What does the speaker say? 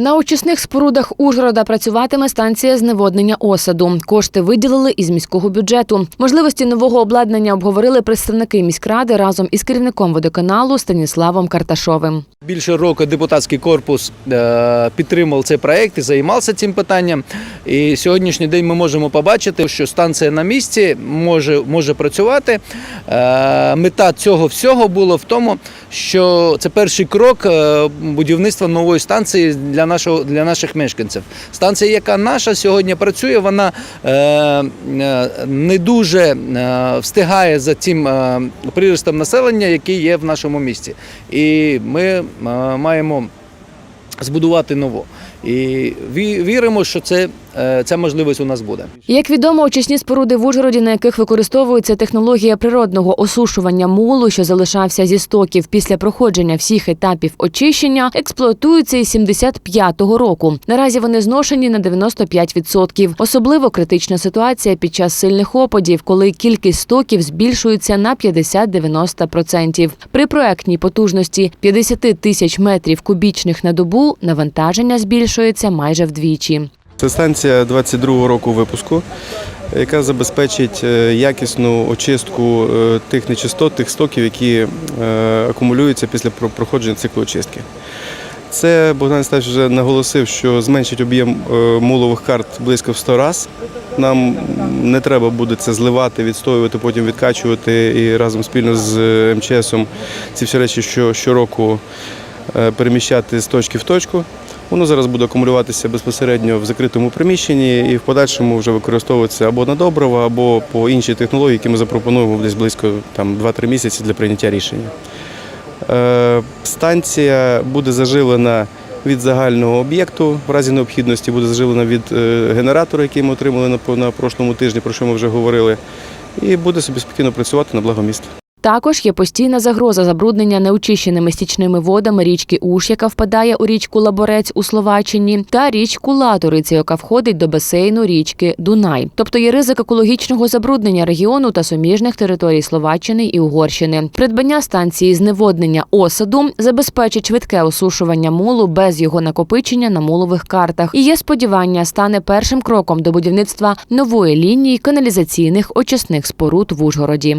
На очисних спорудах Ужгорода працюватиме станція зневоднення осаду. Кошти виділили із міського бюджету. Можливості нового обладнання обговорили представники міськради разом із керівником водоканалу Станіславом Карташовим. Більше року депутатський корпус е, підтримав цей проект і займався цим питанням. І сьогоднішній день ми можемо побачити, що станція на місці може, може працювати. Е, Мета цього всього було в тому, що це перший крок е, будівництва нової станції для, нашого, для наших мешканців. Станція, яка наша сьогодні працює, вона е, е, не дуже е, встигає за цим е, приростом населення, який є в нашому місті. І ми маємо збудувати нову. І віримо, що це, ця можливість у нас буде. Як відомо, очисні споруди в Ужгороді, на яких використовується технологія природного осушування мулу, що залишався зі стоків після проходження всіх етапів очищення, експлуатуються із 75-го року. Наразі вони зношені на 95%. Особливо критична ситуація під час сильних опадів, коли кількість стоків збільшується на 50-90%. При проектній потужності 50 тисяч метрів кубічних на добу навантаження збільшується майже вдвічі. Це станція 22-го року випуску, яка забезпечить е, якісну очистку е, тих нечистот, тих стоків, які е, акумулюються після проходження циклу очистки. Це Богдан Стач вже наголосив, що зменшить об'єм мулових карт близько в 100 разів. Нам не треба буде це зливати, відстоювати, потім відкачувати і разом спільно з МЧСом ці всі речі, що щороку переміщати з точки в точку. Воно зараз буде акумулюватися безпосередньо в закритому приміщенні і в подальшому вже використовуватися або на добрива, або по іншій технології, які ми запропонуємо десь близько там, 2-3 місяці для прийняття рішення. Е, Станція буде заживлена від загального об'єкту, в разі необхідності буде заживлена від е, генератора, який ми отримали на прошлому тижні, про що ми вже говорили, і буде собі спокійно працювати на благо міста. Також є постійна загроза забруднення неочищеними стічними водами річки Уш, яка впадає у річку Лаборець у Словаччині, та річку Латориця, яка входить до басейну річки Дунай. Тобто є ризик екологічного забруднення регіону та суміжних територій Словаччини і Угорщини. Придбання станції зневоднення осаду забезпечить швидке осушування мулу без його накопичення на мулових картах. І є сподівання стане першим кроком до будівництва нової лінії каналізаційних очисних споруд в Ужгороді.